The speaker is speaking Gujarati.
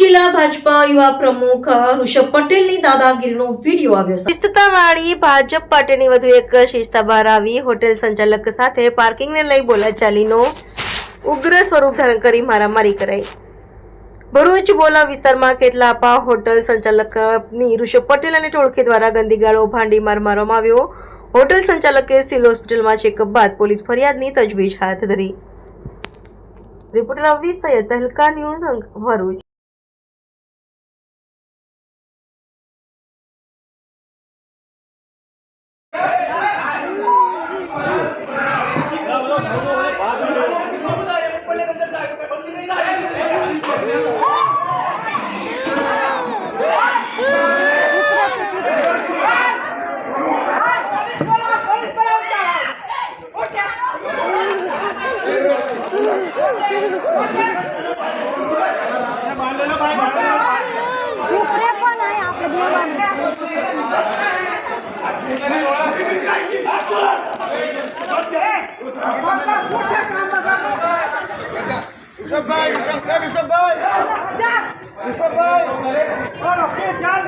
જિલ્લા ભાજપા યુવા પ્રમુખ ઋષભ પટેલની દાદાગીરીનો આવ્યો હોટેલ ભરૂચ બોલા વિસ્તારમાં કેટલાપા હોટલ સંચાલકની ઋષભ પટેલ અને ટોળકી દ્વારા ગંદી ગાળો ભાંડી માર મારવામાં આવ્યો. હોટલ સંચાલકે સિવિલ હોસ્પિટલમાં ચેકઅપ બાદ પોલીસ ફરિયાદની તજવીજ હાથ ધરી. Reporter Avi Saiyed Tehelka news Bharuch. झोपड्या पण आहे आपल्या देवाने ऋषभ भाई ऋषभ भाई। ऋषभ भाई। ऋषभ भाई और ओके चल।